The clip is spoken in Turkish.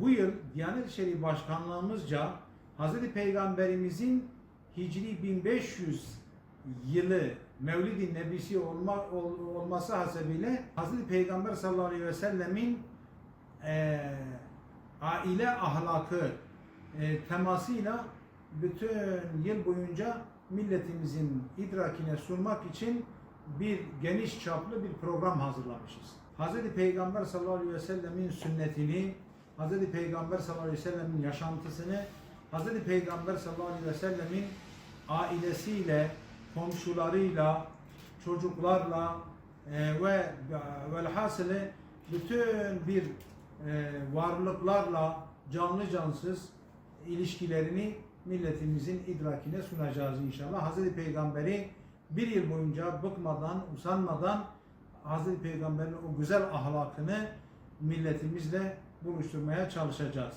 bu yıl Diyanet İşleri Başkanlığımızca Hz. Peygamberimizin Hicri 1500 yılı Mevlid-i Nebisi olma, ol- olması hasebiyle Hz. Peygamber sallallahu aleyhi ve sellemin eee, aile ahlakı e, temasıyla bütün yıl boyunca milletimizin idrakine sunmak için bir geniş çaplı bir program hazırlamışız. Hz. Peygamber sallallahu aleyhi ve sellemin sünnetini, Hz. Peygamber sallallahu aleyhi ve sellemin yaşantısını, Hz. Peygamber sallallahu aleyhi ve sellemin ailesiyle, komşularıyla, çocuklarla e, ve velhasılı bütün bir e, varlıklarla canlı cansız ilişkilerini milletimizin idrakine sunacağız inşallah. Hazreti Peygamber'i bir yıl boyunca bıkmadan, usanmadan Hazreti Peygamber'in o güzel ahlakını milletimizle buluşturmaya çalışacağız.